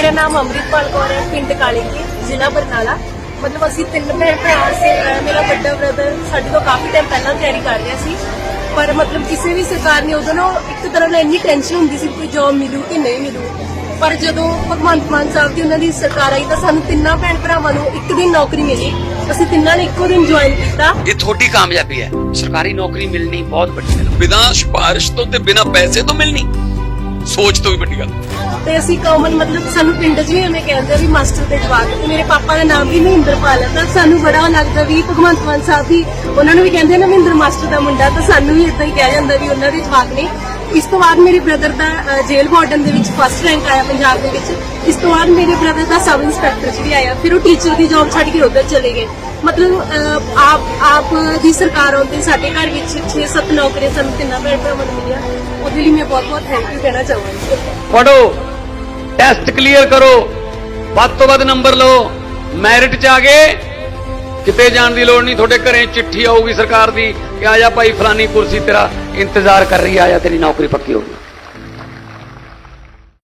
ਮੇਰਾ ਨਾਮ ਅੰਮ੍ਰਿਤਪਾਲ ਕੌਰ ਹੈ, ਪਿੰਡ ਕਾਲੀਕੀ ਜ਼ਿਲ੍ਹਾ ਬਰਨਾਲਾ। ਮਤਲਬ ਅਸੀਂ ਤਿੰਨ ਭੈਣ ਭਰਾ ਸੀ ਮੇਰਾ ਵੱਡਾ ਬ੍ਰਦਰ ਸਾਡੇ ਤੋਂ ਕਾਫੀ ਟਾਈਮ ਪਹਿਲਾਂ ਤਿਆਰੀ ਕਰ ਰਿਹਾ ਸੀ। ਪਰ ਮਤਲਬ ਕਿਸੇ ਵੀ ਸਰਕਾਰ ਨੇ ਉਦੋਂ ਨਾ ਇੱਕ ਤਰ੍ਹਾਂ ਨਾਲ ਇੰਨੀ ਟੈਨਸ਼ਨ ਹੁੰਦੀ ਸੀ ਕੋਈ ਜੌਬ ਮਿਲੂ ਕਿ ਨਹੀਂ ਮਿਲੂ। ਪਰ ਜਦੋਂ ਭਗਵੰਤ ਮਾਨ ਸਾਹਿਬ ਦੀ ਉਹਨਾਂ ਦੀ ਸਰਕਾਰ ਆਈ ਤਾਂ ਸਾਨੂੰ ਤਿੰਨਾਂ ਭੈਣ ਭਰਾਵਾਂ ਨੂੰ ਇੱਕ ਦਿਨ ਨੌਕਰੀ ਮਿਲੀ। ਅਸੀਂ ਤਿੰਨਾਂ ਨੇ ਇੱਕੋ ਦਿਨ ਜੁਆਇਨ ਕੀਤਾ। ਇਹ ਤੁਹਾਡੀ ਕਾਮਯਾਬੀ ਹੈ। ਸਰਕਾਰੀ ਨੌਕਰੀ ਮਿਲਣੀ ਬਹੁਤ ਵੱਡੀ ਗੱਲ ਬਿਨਾਂ ਸਿਫਾਰਿਸ਼ ਤੋਂ ਤੇ ਬਿਨਾਂ ਪੈਸੇ ਤੋਂ ਮਿਲਣੀ। ਸੋਚ ਤੋਂ ਵੀ ਵੱਡੀ ਗੱਲ। ਤੇ ਅਸੀਂ ਕਾਮਨ ਮਤਲਬ ਸਾਨੂੰ ਪਿੰਡ 'ਚ ਵੀ ਐਵੇਂ ਕਹਿੰਦੇ ਵੀ ਮਾਸਟਰ ਦੇ ਜਵਾਕ ਤੇ ਮੇਰੇ ਪਾਪਾ ਦਾ ਨਾਮ ਵੀ ਮਹਿੰਦਰਪਾਲ ਹੈ ਤਾਂ ਸਾਨੂੰ ਬੜਾ ਲੱਗਦਾ ਵੀ ਭਗਵੰਤ ਮਾਨ ਸਾਹਿਬ ਵੀ ਉਹਨਾਂ ਨੂੰ ਵੀ ਕਹਿੰਦੇ ਆ ਨਾ ਮਹਿੰਦਰ ਮਾਸਟਰ ਦਾ ਮੁੰਡਾ, ਤਾਂ ਸਾਨੂੰ ਵੀ ਇਦਾਂ ਹੀ ਕਿਹਾ ਜਾਂਦਾ ਵੀ ਉਹਨਾਂ ਦੇ ਜਵਾਕ ਨੇ ਇਸ ਤੋਂ ਬਾਅਦ ਮੇਰੇ ਬ੍ਰਦਰ ਦਾ ਜੇਲ੍ਹ ਵਾਰਡਨ ਦੇ ਵਿੱਚ ਫਸਟ ਰੈਂਕ ਆਇਆ ਪੰਜਾਬ ਦੇ ਵਿੱਚ। ਇਸ ਤੋਂ ਬਾਅਦ ਮੇਰੇ ਬ੍ਰਦਰ ਦਾ ਸਬ ਇੰਸਪੈਕਟਰ 'ਚ ਵੀ ਆਇਆ। ਫਿਰ ਉਹ ਟੀਚਰ ਦੀ ਜੌਬ ਛੱਡ ਕੇ ਉੱਧਰ ਚਲੇ ਗਏ। ਮਤਲਬ ਆਪ ਆਪ ਦੀ ਸਰਕਾਰ ਆਉਂਦੇ, ਸਾਡੇ ਘਰ ਵਿੱਚ 6-7 ਨੌਕਰੀਆਂ ਸਾਨੂੰ ਤਿੰਨਾਂ ਭੈਣ ਭਰਾਵਾਂ ਨੂੰ ਮਿਲੀਆਂ। ਉਹਦੇ ਲਈ ਮੈਂ ਬਹੁਤ ਬਹੁਤ ਥੈਂਕ ਯੂ ਕਹਿਣਾ ਚਾਹਾਂਗੀ। ਪੜੋ ਟੈਸਟ ਕਲੀਅਰ ਕਰੋ, ਵੱਧ ਤੋਂ ਵੱਧ ਨੰਬਰ ਲਓ ਮੈਰਿਟ ਚ ਆ ਗਏ। ਕਿਤੇ ਜਾਣ ਦੀ ਲੋੜ ਨਹੀਂ, ਤੁਹਾਡੇ ਘਰੇ ਚਿੱਠੀ ਆਊਗੀ ਸਰਕਾਰ ਦੀ ਕਿ ਆ ਜਾ ਭਾਈ ਫਲਾਨੀ ਕੁਰਸੀ ਤੇਰਾ ਇੰਤਜ਼ਾਰ ਕਰ ਰਹੀ ਆ ਜਾ ਤੇਰੀ ਨੌਕਰੀ ਪੱਕੀ ਹੋਊਗੀ